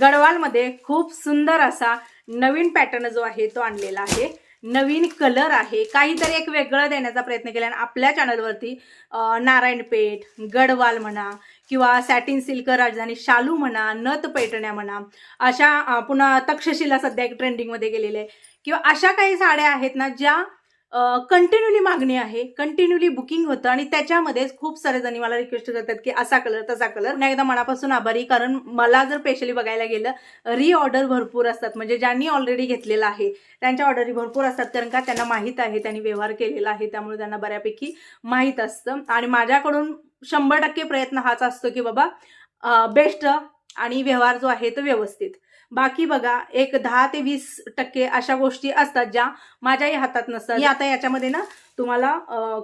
गडवालमध्ये खूप सुंदर असा नवीन पॅटर्न जो आहे तो आणलेला आहे. नवीन कलर आहे. काहीतरी एक वेगळं देण्याचा प्रयत्न केला आणि आपल्या चॅनलवरती नारायणपेठ गडवाल म्हणा किंवा सॅटिन सिल्क राजधानी शालू म्हणा नथ पैठण्या म्हणा अशा पुन्हा तक्षशिला सध्या एक ट्रेंडिंगमध्ये गेलेले आहे. किंवा अशा काही साड्या आहेत ना ज्या कंटिन्युअली मागणी आहे. कंटिन्युअली बुकिंग होतं आणि त्याच्यामध्येच खूप सारे जणी मला रिक्वेस्ट करतात की असा कलर तसा कलर पुन्हा एकदा मनापासून आभारी कारण मला जर स्पेशली बघायला गेलं रीऑर्डर भरपूर असतात. म्हणजे ज्यांनी ऑलरेडी घेतलेला आहे त्यांच्या ऑर्डरी भरपूर असतात कारण का त्यांना माहीत आहे त्यांनी व्यवहार केलेला आहे त्यामुळे त्यांना बऱ्यापैकी माहीत असतं. आणि माझ्याकडून शंभर टक्के प्रयत्न हाच असतो की बाबा बेस्ट आणि व्यवहार जो आहे तो व्यवस्थित. बाकी बघा एक दहा ते वीस टक्के अशा गोष्टी असतात ज्या माझ्याही हातात नसतात. मी आता याच्यामध्ये ना तुम्हाला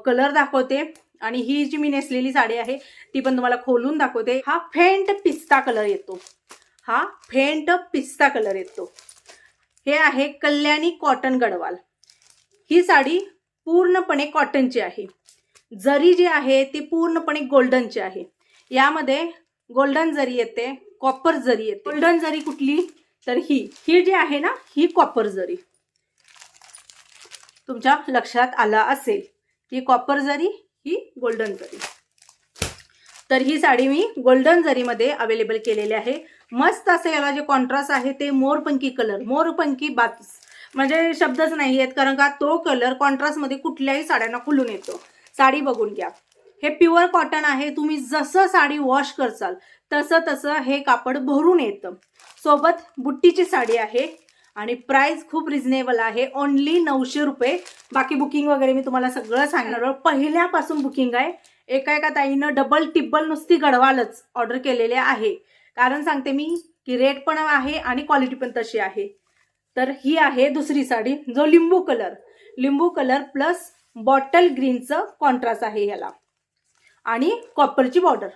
कलर दाखवते आणि ही जी मी नेसलेली साडी आहे ती पण तुम्हाला खोलून दाखवते. हा फेंट पिस्ता कलर येतो. हा फेंट पिस्ता कलर येतो. हे आहे कल्याणी कॉटन गडवाल. ही साडी पूर्णपणे कॉटनची आहे. जरी जी आहे ती पूर्णपणे गोल्डनची आहे. यामध्ये गोल्डन जरी येते कॉपर जरी येते. गोल्डन जरी कुठली तर ही ही जी आहे ना ही कॉपर जरी. तुमच्या लक्षात आला असेल ही कॉपर जरी ही गोल्डन जरी. तर ही साडी मी गोल्डन जरीमध्ये अवेलेबल केलेली आहे. मस्त असं याला जे कॉन्ट्रास्ट आहे ते मोरपंकी कलर मोरपंकी बात म्हणजे शब्दच नाही आहेत कारण का तो कलर कॉन्ट्रास्टमध्ये कुठल्याही साड्यांना खुलून येतो. साडी बघून घ्या. हे प्युअर कॉटन आहे तुम्ही जसं साडी वॉश करसाल तसं तसं हे कापड भरून येतं. सोबत बुट्टीची साडी आहे आणि प्राइस खूप रिझनेबल आहे. ओन्ली नऊशे रुपये. बाकी बुकिंग वगैरे मी तुम्हाला सगळं सांगणार पहिल्यापासून बुकिंग आहे. एका एका ताईनं डबल टिब्बल नुसती गडवालच ऑर्डर केलेले आहे. कारण सांगते मी की रेट पण आहे आणि क्वालिटी पण तशी आहे. तर ही आहे दुसरी साडी जो लिंबू कलर लिंबू कलर प्लस बॉटल ग्रीनचं कॉन्ट्रास्ट आहे ह्याला. आणि कॉपरची बॉर्डर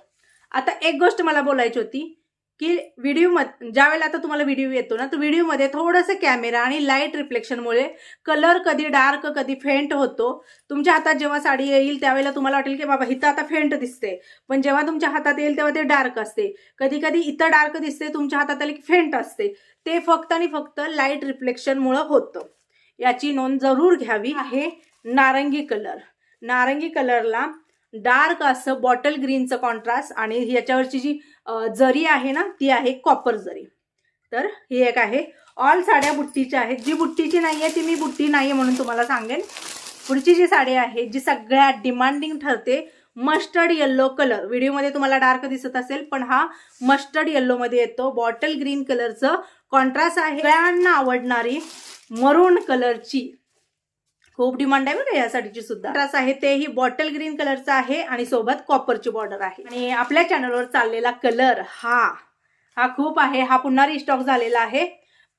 आता एक गोष्ट मला बोलायची होती. की व्हिडिओमध्ये ज्यावेळेला आता तुम्हाला व्हिडिओ येतो ना तर व्हिडिओमध्ये थोडंसं कॅमेरा आणि लाइट रिफ्लेक्शनमुळे कलर कधी डार्क कधी फेंट होतो. तुमच्या हातात जेव्हा साडी येईल त्यावेळेला तुम्हाला वाटेल की बाबा हिथं आता फेंट दिसते. पण जेव्हा तुमच्या हातात येईल तेव्हा ते डार्क असते. कधी कधी इथं डार्क दिसते तुमच्या हातात आले की फेंट असते. ते फक्त आणि फक्त लाइट रिफ्लेक्शनमुळं होतं. याची नोंद जरूर घ्यावी आहे नारंगी कलर नारंगी कलरला डार्क असं बॉटल ग्रीनचं कॉन्ट्रास्ट आणि याच्यावरची जी जरी आहे ना ती आहे कॉपर जरी. तर ही एक आहे. ऑल साड्या बुट्टीच्या आहेत. जी बुट्टीची नाही आहे ती मी बुट्टी नाही आहे म्हणून तुम्हाला सांगेन. पुढची जी साडी आहे जी सगळ्यात डिमांडिंग ठरते मस्टर्ड येल्लो कलर व्हिडिओमध्ये तुम्हाला डार्क दिसत असेल पण हा मस्टर्ड येल्लोमध्ये येतो. बॉटल ग्रीन कलरचं कॉन्ट्रास्ट आहे. सगळ्यांना आवडणारी मरून कलरची खूप डिमांड आहे बघा या साडीची सुद्धा. कॉन्ट्रास्ट आहे तेही बॉटल ग्रीन कलरचा आहे आणि सोबत कॉपरची बॉर्डर आहे. आणि आपल्या चॅनलवर चाललेला कलर हा हा खूप आहे. हा पुन्हा रिस्टॉक झालेला आहे.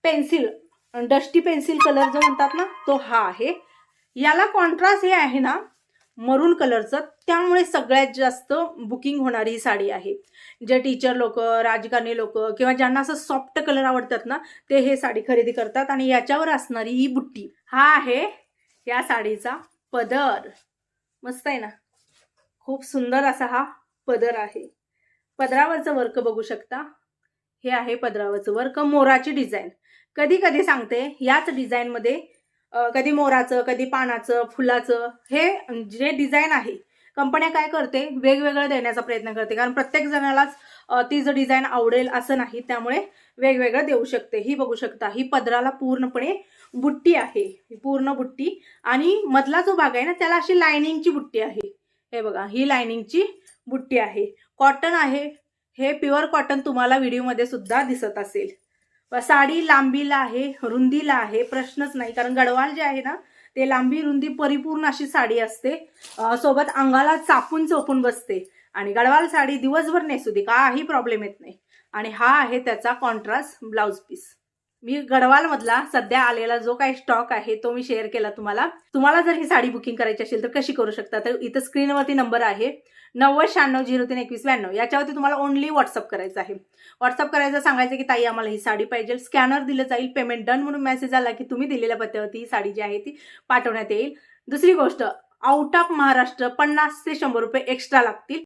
पेन्सिल डस्टी पेन्सिल कलर जो म्हणतात ना तो हा आहे. याला कॉन्ट्रास्ट हे आहे ना मरून कलरचं त्यामुळे सगळ्यात जास्त बुकिंग होणारी ही साडी आहे. जे टीचर लोक राजकारणी लोक किंवा ज्यांना असं सॉफ्ट कलर आवडतात ना ते हे साडी खरेदी करतात आणि याच्यावर असणारी ही बुट्टी. हा आहे या साडीचा पदर. मस्त आहे ना? खूप सुंदर असा हा पदर आहे. पदरावरचं वर्क बघू शकता. हे आहे पदरावरचं वर्क. मोराची डिझाईन. कधी कधी सांगते याच डिझाईनमध्ये कधी मोराचं कधी पानाचं फुलाचं हे जे डिझाईन आहे कंपन्या काय करते वेगवेगळं देण्याचा प्रयत्न करते. कारण प्रत्येक जणालाच ती जर डिझाईन आवडेल असं नाही. त्यामुळे वेगवेगळं देऊ शकते. ही बघू शकता ही पदराला पूर्णपणे बुट्टी आहे. पूर्ण बुट्टी. आणि मधला जो भाग आहे ना त्याला अशी लायनिंगची बुट्टी आहे. हे बघा ही लायनिंगची बुट्टी आहे. कॉटन आहे. हे प्युअर कॉटन तुम्हाला व्हिडिओमध्ये सुद्धा दिसत असेल. साडी लांबीला आहे रुंदीला आहे प्रश्नच नाही. कारण गडवाल जे आहे ना ते लांबी रुंदी परिपूर्ण अशी साडी असते. सोबत अंगाला चापून चोपून बसते. आणि गडवाल साडी दिवसभर नेसू दे काही प्रॉब्लेम येत नाही. आणि हा आहे त्याचा कॉन्ट्रास्ट ब्लाऊज पीस मी गडवालमधला सध्या आलेला जो काही स्टॉक आहे तो मी शेअर केला तुम्हाला. तुम्हाला जर ही साडी बुकिंग करायची असेल तर कशी करू शकता? तर इथं स्क्रीनवरती नंबर आहे नव्वद शहाण्णव झिरो तीन एकवीस ब्याण्णव. याच्यावरती तुम्हाला ओनली व्हॉट्सअप करायचं आहे. व्हॉट्सअप करायचं सांगायचं की ताई आम्हाला ही साडी पाहिजे. स्कॅनर दिलं जाईल पेमेंट डन म्हणून मेसेज आला की तुम्ही दिलेल्या पत्त्यावरती ही साडी जी आहे ती पाठवण्यात येईल. दुसरी गोष्ट आउट ऑफ महाराष्ट्र पन्नास ते शंभर रुपये एक्स्ट्रा लागतील.